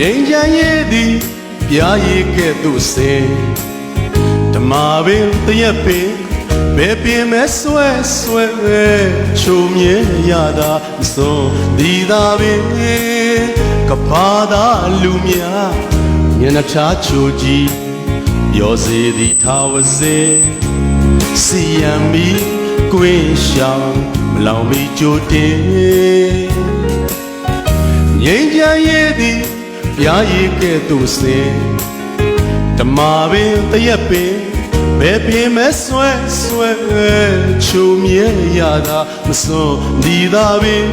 ရေးသည်ပြာရည်ကဲ့သို့စေဓမ္မပင်တရက်ပင်ဘယ်ပင်မဲဆွဲဆွဲချုံမြဲရတာစွန်ဒီသာပင်ကဘာသာလူများမျက်နှာချချိုကြည့်ပြောစေသည်ထာဝစေစီယံမီကွင်းရှောင်းမလောင်မီကြိုတင်ငြိမ်းချမ်းရေးသည် ပြာရည်ကဲ့သို့စေဓမ္မပင်တရက်ပင်ဘယ်ပြင်မဲဆွဲဆွဲချုံမြဲရတာမစွန်ဒီသာပင်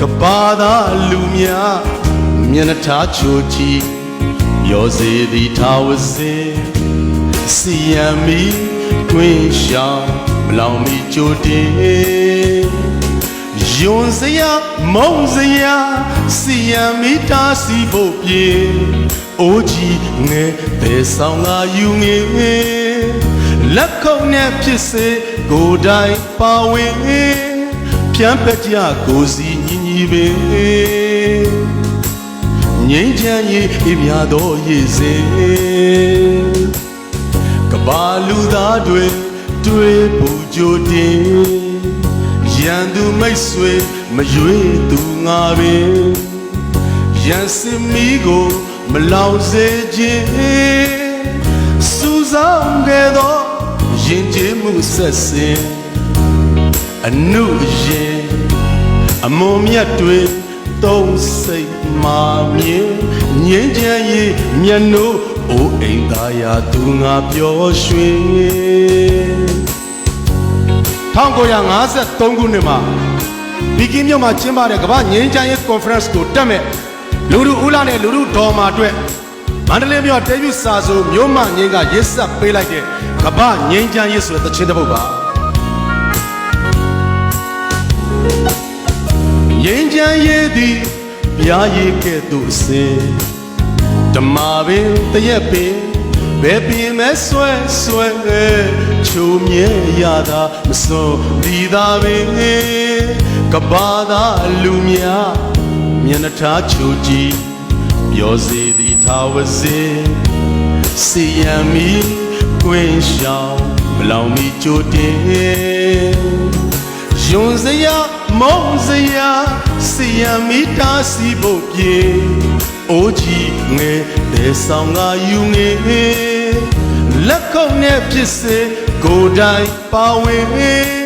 ကဘာသာလူများမျက်နှာထားချိုကြည့်ရောစေသည်ထာဝစေစီယံမီတွင်ရှောင်းမလောင်မီကြိုတင်ယွန်စရာမုံစရာ စီယံမီတာစီဖို့ပြေအိုးကြီးငယ်ဘယ်ဆောင်လာယူငယ်လက်ခုပ်နဲ့ဖြစ်စေကိုယ်တိုင်ပါဝင်ဖြမ်းပက်ကြကိုစီညီညီပဲငိမ့်ချမ်းရေးအမြတော်ရေးစေကဘာလူသားတွေတွေ့ဖို့ကြိုတင်ရန်သူမိတ်ဆွေ မရွေသူငါပင်ရန်စင်မီကိုမလောင်စေခြင်းစူဆောင်ခဲ့သောရင်ကျေးမှုဆက်စင်အနုရင်အမုံမြတ်တွေသုံးစိတ်မာမြင်ငင်းချမ်းရေးမျက်နှိုးအိုးအိမ်သားရာသူငါပျော်ရွှင်1953ခုနှစ်မှာ ဘီကင်းမြို့မှာကျင်းပတဲ့ကမ္ဘာငင်းချမ်းရေး conference ကိုတက်မဲ့လူလူဦးလာနဲ့လူလူဒေါ်မာအတွက်မန္တလေးမြို့တေယူစာဆိုမြို့မငင်းကရစ်ဆက်ပေးလိုက်တဲ့ကမ္ဘာငင်းချမ်းရေးဆိုတဲ့သချင်းတစ်ပုဒ်ပါငြိမ်းချမ်းရေးသည်ပြားရည်ကဲ့သို့စေဓမ္မပင်တရက်ပင်ဘယ်ပင်မဲဆွဲဆွဲချိုမြဲရတာမစွန်ဒီသာပင် ကဘာသာလူများမျက်နှာထားချိုကြည့်ပြောစေသည်ထာဝစေစီယံမီကွင်းရှောင်းမလောင်မီကြိုတင်ယွန်စရာမုံစရာစီယံမီတာစီဖို့ပြေအိုးကြီးငယ်တဲ့ဆောင်ကယူငယ်လက်ခုပ်နဲ့ဖြစ်စေကိုယ်တိုင်ပါဝင်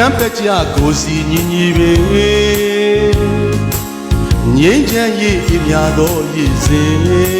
ပြန်ပကြကိုစီညီညီပဲငြိမ်းချမ်းရေးအများတော်ရည်စေ